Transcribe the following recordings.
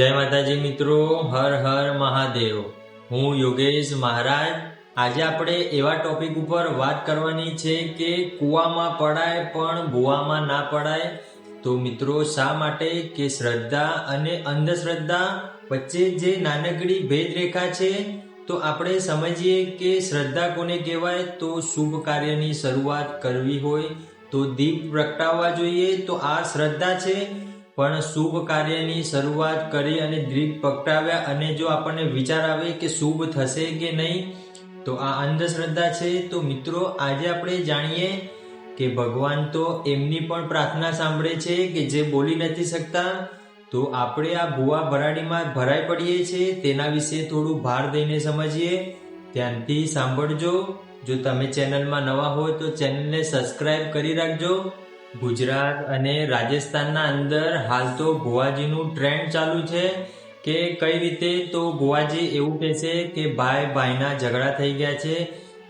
જય માતાજી મિત્રો, હર હર મહાદેવ. હું યોગેશ મહારાજ. આજે આપણે એવા ટોપિક ઉપર વાત કરવાની છે કે કૂવામાં પડાય પણ ભૂવામાં ના પડાય. તો મિત્રો, શા માટે કે શ્રદ્ધા અને અંધશ્રદ્ધા વચ્ચે જે નાનકડી ભેદરેખા છે, તો આપણે સમજીએ કે શ્રદ્ધા કોને કહેવાય? તો શુભ કાર્યની શરૂઆત કરવી હોય, તો દીપ પ્રગટાવવા જોઈએ, તો આ શ્રદ્ધા છે. પણ શુભ કાર્યની શરૂઆત કરી અને દીપ પકડાવ્યા અને જો આપણને વિચાર આવે કે શુભ થશે કે નહીં, તો આ અંધશ્રદ્ધા છે. તો મિત્રો, આજે આપણે જાણીએ કે ભગવાન તો એમની પણ પ્રાર્થના સાંભળે છે કે જે બોલી નથી શકતા, તો આપણે આ ભુવા ભરાડીમાં ભરાઈ પડીએ છીએ. તેના વિશે થોડું ભાર દઈને સમજીએ. ધ્યાનથી સાંભળજો. જો તમે ચેનલમાં નવા હોય તો ચેનલને સબસ્ક્રાઈબ કરી રાખજો. ગુજરાત અને રાજસ્થાનના અંદર હાલ તો ભુવાજીનું ટ્રેન્ડ ચાલુ છે કે કઈ રીતે તો ગોવાજી એવું કહે છે કે ભાઈ ભાઈના ઝઘડા થઈ ગયા છે.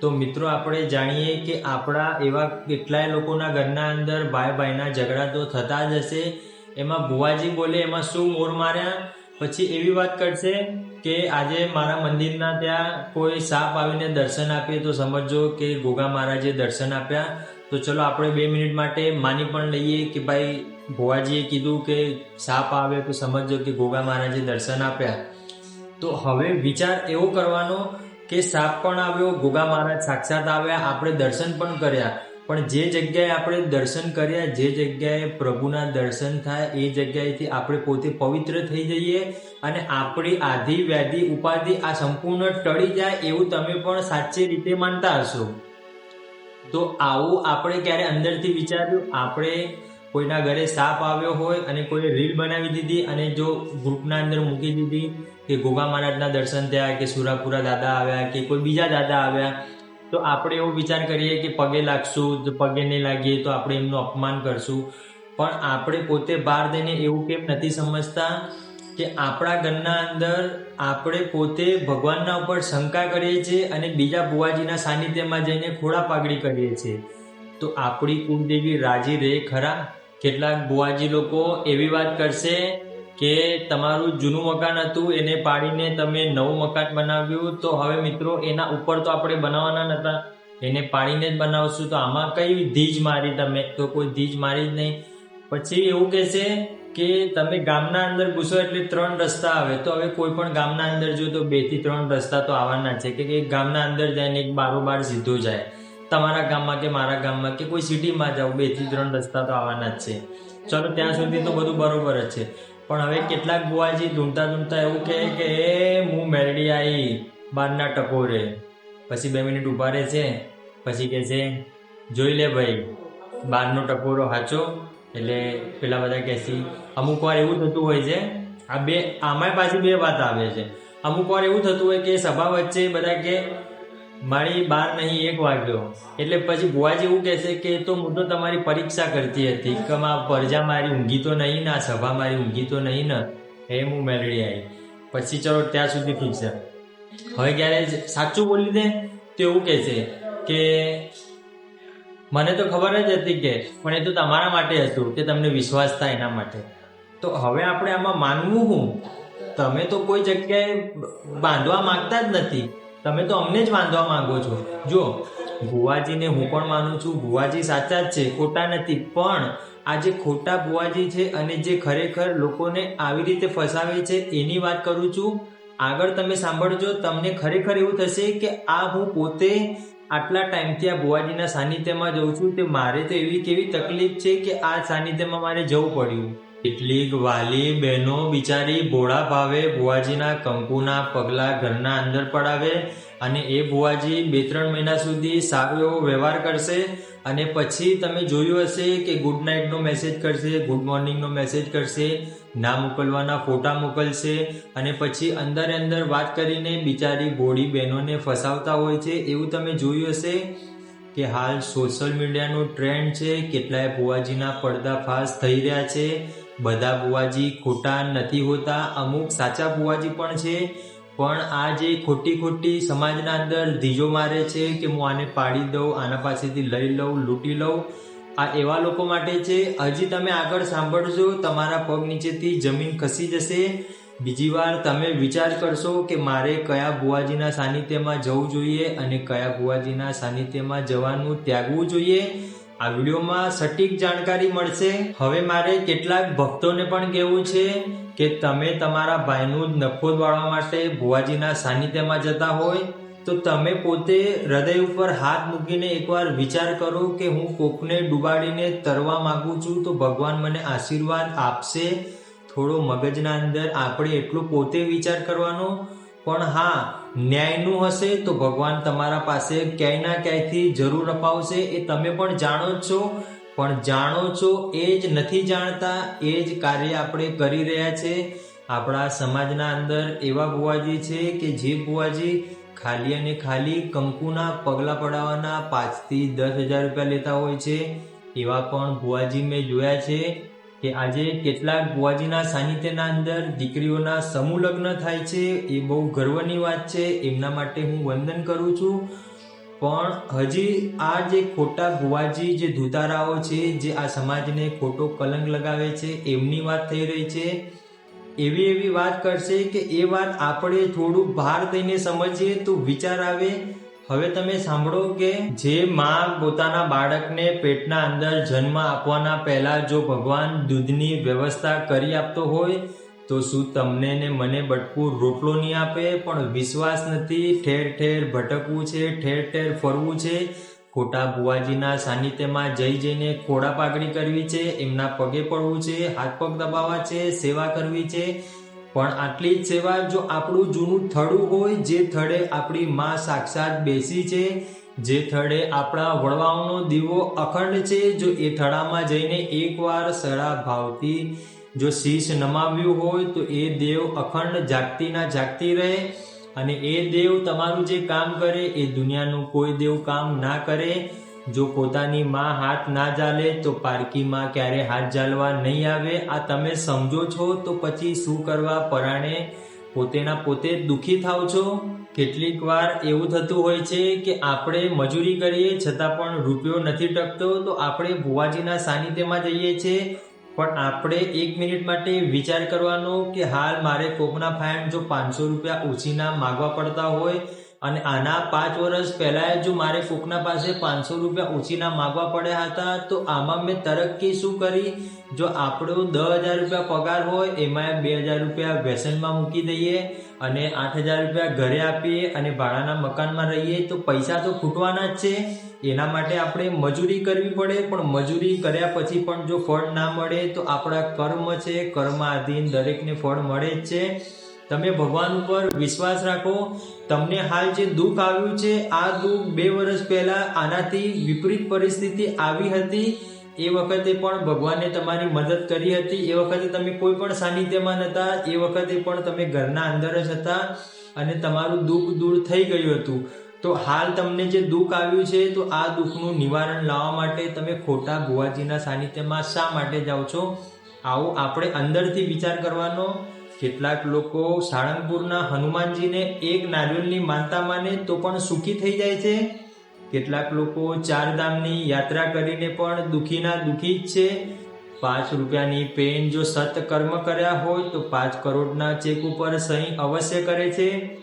તો મિત્રો આપણે જાણીએ કે આપણા એવા કેટલાય લોકોના ઘરના અંદર ભાઈ ભાઈના ઝઘડા તો થતા જ હશે. એમાં ભુવાજી બોલે એમાં શું મોર માર્યા? પછી એવી વાત કરશે કે આજે મારા મંદિરના ત્યાં કોઈ સાપ આવીને દર્શન આપે તો સમજો કે ગોગા મહારાજે દર્શન આપ્યા. તો ચલો આપણે બે મિનિટ માટે માની પણ લઈએ કે ભાઈ ભુવાજીએ કીધું કે સાપ આવે તો સમજો કે ગોગા મહારાજે દર્શન આપ્યા. તો હવે વિચાર એવો કરવાનો કે સાપ પણ આવ્યો, ગોગા મહારાજ સાક્ષાત આવ્યા, આપણે દર્શન પણ કર્યા. પણ જે જગ્યાએ આપણે દર્શન કર્યા, જે જગ્યાએ પ્રભુના દર્શન થાય, એ જગ્યાએથી આપણે પોતે પવિત્ર થઈ જઈએ અને આપણી આધિ વ્યાધિ ઉપાધિ આ સંપૂર્ણ ટળી જાય એવું તમે પણ સાચી રીતે માનતા હશો. તો આવું આપણે ક્યારે અંદરથી વિચાર્યું? આપણે કોઈના ઘરે સાપ આવ્યો હોય અને કોઈ રીલ બનાવી દીધી અને જો ગ્રુપના અંદર મૂકી દીધી કે ગોગા મહારાજના દર્શન થયા કે સુરાપુરા દાદા આવ્યા કે કોઈ બીજા દાદા આવ્યા, તો આપણે એવો વિચાર કરીએ કે પગે લાગશું, જો પગે નહીં લાગીએ તો આપણે એમનું અપમાન કરશું. પણ આપણે પોતે બહાર દઈને એવું કેમ નથી સમજતા? કે આપણા ઘરના અંદર આપણે પોતે ભગવાનના ઉપર શંકા કરીએ છીએ અને બીજા બુવાજીના સાનિધ્યમાં જઈને ખોડા પાગડી કરીએ છીએ. તો આપણી કુળદેવી રાજી રહે ખરા? કેટલાક બુવાજી લોકો એવી વાત કરશે કે તમારું જૂનું મકાન હતું, એને પાડીને તમે નવું મકાન બનાવ્યું. તો હવે મિત્રો, એના ઉપર તો આપણે બનાવવાના નતા. એને પાડીને જ બનાવશું. તો આમાં કઈ ધીજ મારી તમે? તો કોઈ ધીજ મારી જ નહીં. પછી એવું કહેશે કે તમે ગામના અંદર ઘૂસો એટલે ત્રણ રસ્તા આવે, તો હવે કોઈ પણ ગામના અંદર જો તો બેથી ત્રણ રસ્તા તો આવવાના છે. કે એક ગામના અંદર જઈને એક બારોબાર સીધો જાય. તમારા ગામમાં કે મારા ગામમાં કે કોઈ સિટીમાં જાઓ, બેથી ત્રણ રસ્તા તો આવવાના જ છે. ચલો, ત્યાં સુધી તો બધું બરોબર જ છે. પણ હવે કેટલાક બુવાજી ધૂમતા ધૂમતા એવું કહે કે હું મેરડી આવી બારના ટકોરે. પછી બે મિનિટ ઊભા રહે છે. પછી કહે છે, જોઈ લે ભાઈ, બારનો ટકોરો હાચો એટલે પેલા બધા કહેશી અમુક વાર એવું થતું હોય છે, આ બે, આમાંય પાછી બે વાત આવે છે. અમુક વાર એવું થતું હોય કે સભા વચ્ચે બધા કે, મારી બાર નહીં, એક વાગ્યો. એટલે પછી ભુવાજી એવું કહેશે કે, તો હું તો તમારી પરીક્ષા કરતી હતી, કે આ પરજા મારી, ઊંઘી તો નહીં ને સભા મારી, ઊંઘી તો નહીં ને. એ હું મેળવી આવી પછી ચલો ત્યાં સુધી ઠીક છે. હવે ક્યારે સાચું બોલી દે તો એવું કહેશે કે મને તો ખબર જ હતી કે, પણ એ તો તમારા માટે હતું કે તમને વિશ્વાસ થાય એના માટે. તો હવે આપણે આમાં માનવું હું? તમે તો કોઈ જગ્યાએ બાંધવા માંગતા જ નથી. તમે તો અમને જ બાંધવા માંગો છો. જો ભુવાજીને હું પણ માનું છું. ભુવાજી સાચા જ છે, ખોટા નથી. પણ આ જે ખોટા ભુવાજી છે અને જે ખરેખર લોકોને આવી રીતે ફસાવે છે, એની વાત કરું છું. આગળ તમે સાંભળજો, તમને ખરેખર એવું થશે કે આ હું પોતે આટલા ટાઈમથી આ ભુવાજીના સાનિધ્યમાં જઉં છું, તે મારે તો એવી કેવી તકલીફ છે કે આ સાનિધ્યમાં મારે જવું પડ્યું? કેટલીક વાલી બહેનો બિચારી ભોળા ભાવે ભુવાજીના કંકુના પગલા ઘરના અંદર પડાવે અને એ ભુવાજી બે ત્રણ મહિના સુધી સારો એવો વ્યવહાર કરશે અને પછી તમે જોયું હશે કે ગુડ નાઇટનો મેસેજ કરશે ગુડ મોર્નિંગનો મેસેજ કરશે, ના મોકલવાના ફોટા મોકલશે અને પછી અંદર અંદર વાત કરીને બિચારી ભોળી બહેનોને ફસાવતા હોય છે. એવું તમે જોયું હશે કે હાલ સોશિયલ મીડિયાનો ટ્રેન્ડ છે, કેટલાય ભુવાજીના પડદાફાશ થઈ રહ્યા છે બધા ભુવાજી ખોટા નથી હોતા, અમુક સાચા ભુવાજી પણ છે, પણ આ જે ખોટી ખોટી સમાજના અંદર ધીજો મારે છે કે હું આને પાડી દઉં, આના પાસેથી લઈ લઉં, લૂંટી લઉં, આ એવા લોકો માટે છે. હજી તમે આગળ સાંભળજો, તમારા પગ નીચેથી જમીન ખસી જશે. બીજી વાર તમે વિચાર કરશો કે મારે કયા ભુવાજીના સાનિધ્યમાં જવું જોઈએ અને કયા ભુવાજીના સાનિધ્યમાં જવાનું ત્યાગવું જોઈએ. આ વિડીયોમાં સટીક જાણકારી મળશે. હવે મારે કેટલાક ભક્તોને પણ કહેવું છે કે તમે તમારા ભાઈનું નફો દોડવા માટે ભુવાજીના સાનિધ્યમાં જતા હોય, તો તમે પોતે હૃદય ઉપર હાથ મૂકીને એકવાર વિચાર કરો કે હું કોકને ડુબાડીને તરવા માગું છું, તો ભગવાન મને આશીર્વાદ આપશે. થોડો મગજના અંદર આપણે એટલો પોતે વિચાર કરવાનો. પણ હા ન્યાયનું હશે તો ભગવાન તમારા પાસે ક્યાંય ના ક્યાંયથી જરૂર અપાવશે એ તમે પણ જાણો છો. પણ જાણો છો એ જ નથી જાણતા, એ જ કાર્ય આપણે કરી રહ્યા છે. આપણા સમાજના અંદર એવા બુવાજી છે કે જે બુવાજી ખાલી અને ખાલી કંકુના પગલા પડાવવાના પાંચથી દસ હજાર રૂપિયા લેતા હોય છે. એવા પણ બુવાજી મેં જોયા છે. કે આજે કેટલાક બુવાજીના સાનિધ્યના અંદર દીકરીઓના સમૂહ લગ્ન થાય છે, એ બહુ ગર્વની વાત છે. એમના માટે હું વંદન કરું છું. પણ હજી આ જે ખોટા બુવાજી જે ધુતારાઓ છે, જે આ સમાજને ખોટો કલંક લગાવે છે, એમની વાત થઈ રહી છે. એવી એવી વાત કરશે કે એ વાત આપણે થોડું ભાર દઈને સમજીએ તો વિચાર આવે હવે તમે સાંભળો કે જે માં પોતાના બાળકને પેટના અંદર જન્મ આપવાના પહેલા જો ભગવાન દૂધની વ્યવસ્થા કરી આપતો હોય, તો શું તમને ને મને બટકું રોટલો નહીં આપે? પણ વિશ્વાસ નથી. ઠેર ઠેર ભટકવું છે, ઠેર ઠેર ફરવું છે. ખોટા બુવાજીના સાનિધ્યમાં જઈ જઈને ખોડા પાઘડી કરવી છે, એમના પગે પડવું છે, હાથ પગ દબાવવા છે, સેવા કરવી છે. પણ આટલી જ સેવા જો આપણું જૂનું થડું હોય, જે થડે આપણી માં સાક્ષાત બેસી છે, જે થડે આપણા વડવાઓનો દીવો અખંડ છે, જો એ થડામાં જઈને એકવાર સળા ભાવથી જો શીશ નમાવ્યું હોય, તો એ દેવ અખંડ જાગતીના જાગતી રહે. અને એ દેવ તમારું જે કામ કરે, એ દુનિયાનું કોઈ દેવ કામ ના કરે. જો પોતાની માં હાથ ના ચાલે તો પારકીમાં ક્યારે હાથ ચાલવા નહીં આવે? આ તમે સમજો છો? તો પછી શું કરવા પરાણે પોતેના પોતે દુઃખી થાવ છો? કેટલીક વાર એવું થતું હોય છે કે આપણે મજૂરી કરીએ છતાં પણ રૂપિયો નથી ટકતો, તો આપણે ભુવાજીના સાનિધ્યમાં જઈએ છીએ પણ આપણે એક મિનિટ માટે વિચાર કરવાનો કે હાલ મારે કોકના ફાઇન જો પાંચસો રૂપિયા ઓછીના માગવા પડતા હોય અને આના પાંચ વર્ષ પહેલા જો મારે ફૂકના પાસે પાંચસો રૂપિયા ઉછીના માગવા પડ્યા હતા, તો આમાં મેં તરક્કી શું કરી? જો આપણો દસ હજાર રૂપિયા પગાર હોય એમાં બે હજાર રૂપિયા વ્યસનમાં મૂકી દઈએ અને આઠ હજાર રૂપિયા ઘરે આપીએ અને ભાડાના મકાનમાં રહીએ, તો પૈસા તો ખૂટવાના જ છે. એના માટે આપણે મજૂરી કરવી પડે, પણ મજૂરી કર્યા પછી પણ જો ફળ ના મળે, તો આપણા કર્મ છે. કર્મ આધીન દરેકને ફળ મળે જ છે. તમે ભગવાન ઉપર વિશ્વાસ રાખો. તમને હાલ જે દુઃખ આવ્યું છે, આ દુઃખ બે વર્ષ પહેલા આનાથી વિપરીત પરિસ્થિતિ આવી હતી. એ વખતે પણ ભગવાને તમારી મદદ કરી હતી. એ વખતે તમે કોઈ પણ સાનિધ્યમાં નહોતા એ વખતે પણ તમે ઘરના અંદર જ હતા અને તમારું દુઃખ દૂર થઈ ગયું હતું. તો હાલ તમને જે દુઃખ આવ્યું છે, તો આ દુઃખનું નિવારણ લાવવા માટે તમે ખોટા ભુવાજીના સાનિધ્યમાં શા માટે જાઓ છો? આવો આપણે અંદરથી વિચાર કરવાનો કેટલાક લોકો સાળંગપુરના હનુમાનજીને એક નારિયેળની માનતા માને તો પણ સુખી થઈ જાય છે. કેટલાક લોકો ચારધામની યાત્રા કરીને પણ દુખીના દુખી જ છે. પાંચ રૂપિયાની પેન જો સત કર્મ કર્યા હોય તો પાંચ કરોડના ચેક ઉપર સહી અવશ્ય કરે છે.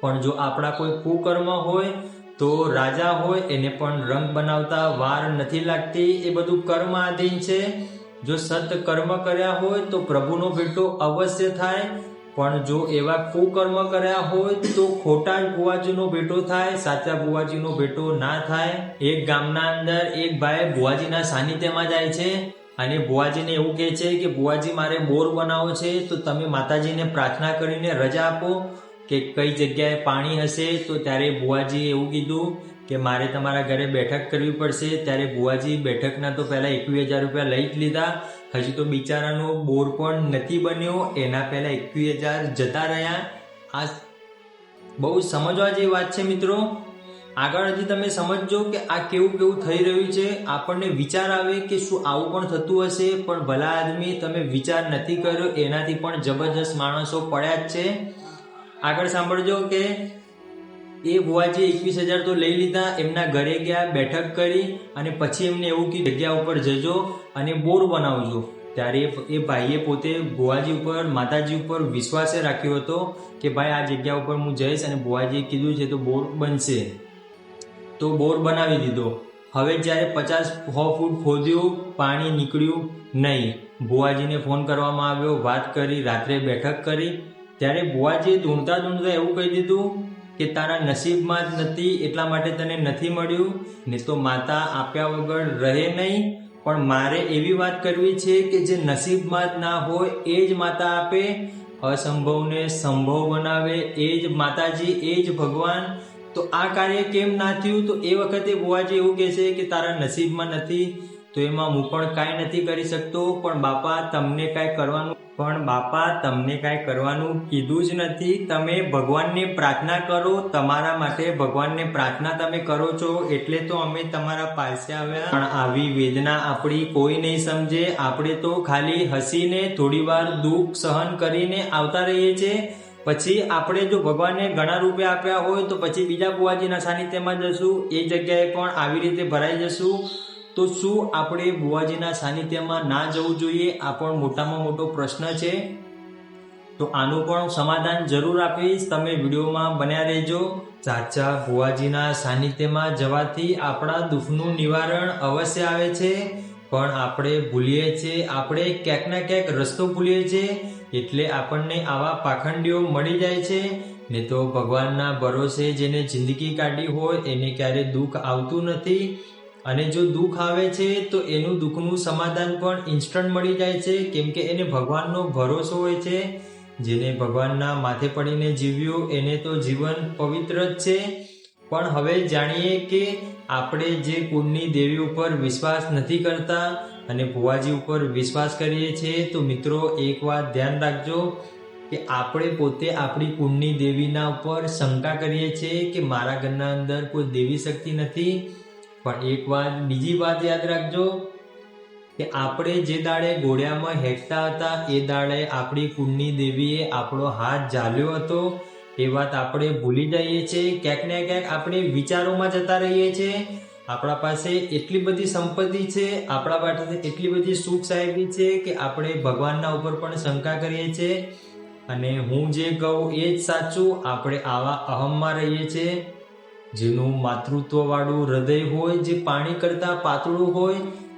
પણ જો આપણા કોઈ કુકર્મ હોય તો રાજા હોય એને પણ રંગ બનાવતા વાર નથી લાગતી. એ બધું કર્મ આધીન છે. જો સત કર્મ કર્યા હોય તો પ્રભુનો ભેટો અવશ્ય થાય, પણ જો એવા કુકર્મ કર્યા હોય તો ખોટા ભુવાજીનો ભેટો થાય, સાચા ભુવાજીનો ભેટો ના થાય. એક ગામના અંદર એક ભાઈ ભુવાજીના સાનિધ્યમાં જાય છે અને બુવાજીને એવું કહે છે કે બુવાજી મારે બોર બનાવો છે, તો તમે માતાજીને પ્રાર્થના કરીને રજા આપો કે કઈ જગ્યાએ પાણી હશે. તો ત્યારે બુવાજીએ એવું કીધું કે મારે તમારા ઘરે બેઠક કરવી પડશે, ત્યારે બુવાજી બેઠકના તો પહેલાં એકવીસ હજાર રૂપિયા લઈ જ લીધા. હજી તો બિચારાનો બોર પણ નથી બન્યો, એના પહેલાં એકવીસ હજાર જતા રહ્યા. આ બહુ સમજવા જેવી વાત છે મિત્રો. આગળ હજી તમે સમજજો કે આ કેવું કેવું થઈ રહ્યું છે. આપણને વિચાર આવે કે શું આવું પણ થતું હશે, પણ ભલા આદમી તમે વિચાર નથી કર્યો, એનાથી પણ જબરજસ્ત માણસો પડ્યા જ છે. આગળ સાંભળજો કે એ બુવાજી એકવીસ હજાર તો લઈ લીધા, એમના ઘરે ગયા, બેઠક કરી અને પછી એમને એવું કીધું, જગ્યા ઉપર જજો અને બોર બનાવજો. ત્યારે એ- એ ભાઈએ પોતે ભુવાજી ઉપર, માતાજી ઉપર વિશ્વાસે રાખ્યો હતો કે ભાઈ આ જગ્યા ઉપર હું જઈશ અને ભુવાજીએ કીધું છે તો બોર બનશે. તો બોર બનાવી દીધો. હવે જ્યારે પચાસ સો ફૂટ ખોદ્યું, પાણી નીકળ્યું નહીં. ભુવાજીને ફોન કરવામાં આવ્યો, વાત કરી, રાત્રે બેઠક કરી. ત્યારે ભુવાજીએ ધૂણતા ધૂણતા એવું કહી દીધું કે તારા નસીબમાં જ નથી, એટલા માટે તને નથી મળ્યું? ને તો માતા આપ્યા વગર રહે નહીં. પણ મારે એવી વાત કરવી છે કે જે નસીબમાં જ ના હોય, એ જ માતા આપે. અસંભવને સંભવ બનાવે, એ જ માતાજી, એ જ ભગવાન. તો આ કાર્ય કેમ ના થયું? તો એ વખતે બુવાજી એવું કહે છે કે તારા નસીબમાં નથી. તો એમાં હું પણ કાંઈ નથી કરી શકતો, પણ બાપા તમને કાંઈ કરવાનું, પણ બાપા તમને કાંઈ કરવાનું કીધું જ નથી. તમે ભગવાનને પ્રાર્થના કરો, તમારા માટે ભગવાનને પ્રાર્થના તમે કરો છો, એટલે તો અમે તમારા પાસે આવ્યા. પણ આવી વેદના આપણી કોઈ નહીં સમજે. આપણે તો ખાલી હસીને થોડીવાર દુઃખ સહન કરીને આવતા રહીએ છીએ પછી આપણે જો ભગવાનને ઘણા રૂપિયા આપ્યા હોય, તો પછી બીજા બુવાજીના સાનિધ્યમાં જશું. એ જગ્યાએ પણ આવી રીતે ભરાઈ જશું. તો શું આપણે બુવાજીના સાનિધ્યમાં ના જવું જોઈએ? આ પણ મોટામાં મોટો પ્રશ્ન છે. તો આનું પણ સમાધાન જરૂર આપીશ. તમે વિડીયોમાં બન્યા રહેજો. સાચા બુવાજીના સાનિધ્યમાં જવાથી આપણા દુઃખનું નિવારણ અવશ્ય આવે છે. પણ આપણે ભૂલીએ છીએ. આપણે ક્યાંક ને ક્યાંક રસ્તો ભૂલીએ છીએ. એટલે આપણને આવા પાખંડીઓ મળી જાય છે. ને તો ભગવાનના ભરોસે જેને જિંદગી કાઢી હોય એને ક્યારે દુઃખ આવતું નથી. અને જો દુઃખ આવે છે, તો એનું દુઃખનું સમાધાન પણ ઇન્સ્ટન્ટ મળી જાય છે. કેમ કે એને ભગવાનનો ભરોસો હોય છે. જેને ભગવાનના માથે પડીને જીવ્યું, એને તો જીવન પવિત્ર જ છે. પણ હવે જાણીએ કે આપણે જે કુળની દેવી ઉપર વિશ્વાસ નથી કરતા અને ભુવાજી ઉપર વિશ્વાસ કરીએ છીએ, તો મિત્રો, એક વાત ધ્યાન રાખજો કે આપણે પોતે આપણી કુળની દેવીના ઉપર શંકા કરીએ છીએ કે મારા ઘરના અંદર કોઈ દેવી શક્તિ નથી. પણ એક વાત, બીજી વાત યાદ રાખજો કે આપણે જે દાડે ઘોડિયામાં હેઠતા હતા, એ દાડે આપણી કુંડની દેવીએ આપણો હાથ ઝાલ્યો હતો. એ વાત આપણે ભૂલી જઈએ છીએ. ક્યાંક ને ક્યાંક આપણે વિચારોમાં જતા રહીએ છીએ. આપણા પાસે એટલી બધી સંપત્તિ છે, આપણા પાસે એટલી બધી સુખ સાહેબી છે કે આપણે ભગવાનના ઉપર પણ શંકા કરીએ છીએ. અને હું જે કહું એ જ સાચું, આપણે આવા અહમમાં રહીએ છીએ. જેનું માતૃત્વવાળું હૃદય હોય, જે પાણી કરતાં પાતળું હોય,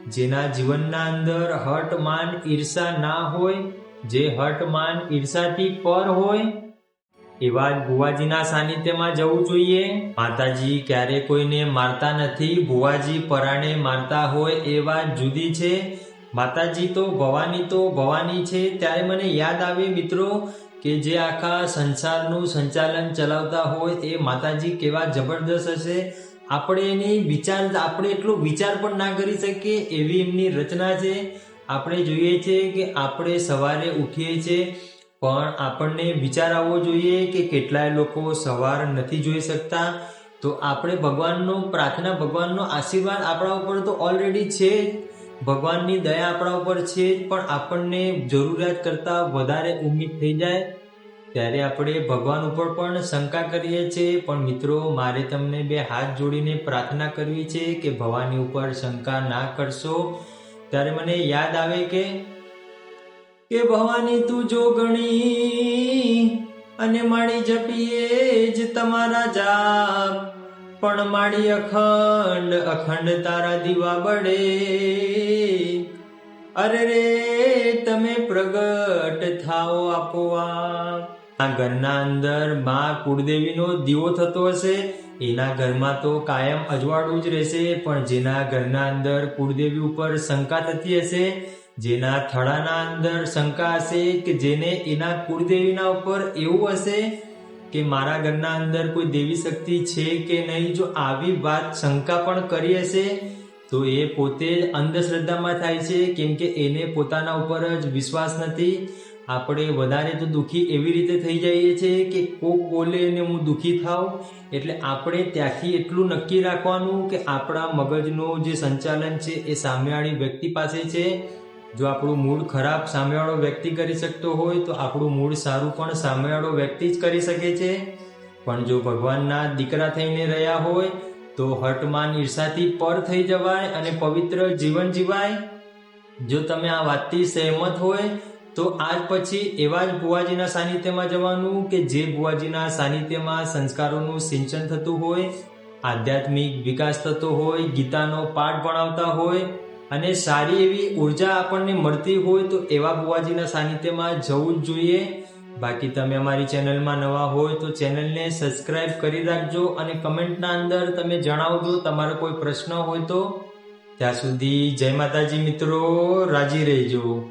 જેના જીવનના અંદર હટ માન ઈર્ષા ના હોય, જે હટ માન ઈર્ષાથી પર હોય, એવા જ ભુવાજીના સાનિધ્યમાં જવું જોઈએ. માતાજી ક્યારે કોઈને મારતા નથી, ભુવાજી પરાણે મારતા હોય એ વાત જુદી છે. માતાજી તો ભવાની તો ભવાની છે. ત્યારે મને યાદ આવે મિત્રો કે જે આખા સંસારનું સંચાલન ચલાવતા હોય એ માતાજી કેવા જબરદસ્ત હશે? આપણે એની વિચાર, આપણે એટલો વિચાર પણ ના કરી શકીએ એવી એમની રચના છે. આપણે જોઈએ છીએ કે આપણે સવારે ઉઠીએ છીએ, પણ આપણને વિચાર આવવો જોઈએ કે કેટલાય લોકો સવાર નથી જોઈ શકતા. તો આપણે ભગવાનનો પ્રાર્થના, ભગવાનનો આશીર્વાદ આપણા ઉપર તો ઓલરેડી છે ભગવાનની દયા આપણા ઉપર છે જ પણ આપણને જરૂરિયાત કરતાં વધારે ઉમ્મીદ થઈ જાય. ત્યારે આપણે ભગવાન ઉપર પણ શંકા કરીએ છીએ. પણ મિત્રો, મારે તમને બે હાથ જોડીને પ્રાર્થના કરવી છે કે ભવાની ઉપર શંકા ના કરશો. ત્યારે મને યાદ આવે કે કે ભવાની તું જો ગણી અને માણી જપીએ જ તમારા જાપ. પણ માડી અખંડ અખંડ તારા દીવા બળે. અરે રે, તમે પ્રગટ થાઓ આપોઆપ. આ ઘરના અંદરમાં કુળદેવીનો દીવો થતો હશે. એના ઘરમાં તો કાયમ અજવાળું જ રહેશે, પણ જેના ઘરના અંદર કુળદેવી ઉપર શંકા થતી હશે, જેના થળાના અંદર શંકા હશે કે જેને એના કુળદેવીના ઉપર એવું હશે કે મારા ઘરના અંદર કોઈ દેવી શક્તિ છે કે નહીં? જો આવી વાત શંકા પણ કરી હશે, તો એ પોતે જ અંધશ્રદ્ધામાં થાય છે, કેમ કે એને પોતાના ઉપર જ વિશ્વાસ નથી. આપણે વધારે તો દુઃખી એવી રીતે થઈ જઈએ છીએ કે કોક બોલે ને હું દુઃખી થાવ એટલે આપણે ત્યાંથી એટલું નક્કી રાખવાનું કે આપણા મગજનું જે સંચાલન છે એ સામેવાળી વ્યક્તિ પાસે છે. જો આપણું મૂળ ખરાબ સામેવાળો વ્યક્તિ કરી શકતો હોય, તો આપણું મૂળ સારું પણ સામેવાળો વ્યક્તિ જ કરી શકે છે. પણ જો ભગવાનના દીકરા થઈને રહ્યા હોય, તો હટમાન ઈર્ષાથી પર થઈ જવાય અને પવિત્ર જીવન જીવાય. જો તમે આ વાતથી સહેમત હોય, તો આજ પછી એવા જ બુવાજીના સાનિધ્યમાં જવાનું કે જે બુવાજીના સાનિધ્યમાં સંસ્કારોનું સિંચન થતું હોય, આધ્યાત્મિક વિકાસ થતો હોય, ગીતાનો પાઠ ભણાવતા હોય અને સારી એવી ઊર્જા આપણને મળતી હોય તો એવા બુવાજીના સાનિધ્યમાં જવું જ જોઈએ. બાકી તમે અમારી ચેનલમાં નવા હોય તો ચેનલને સબસ્ક્રાઇબ કરી રાખજો અને કમેન્ટના અંદર તમે જણાવજો તમારો કોઈ પ્રશ્ન હોય તો. ત્યાં સુધી જય માતાજી મિત્રો, રાજી રહેજો.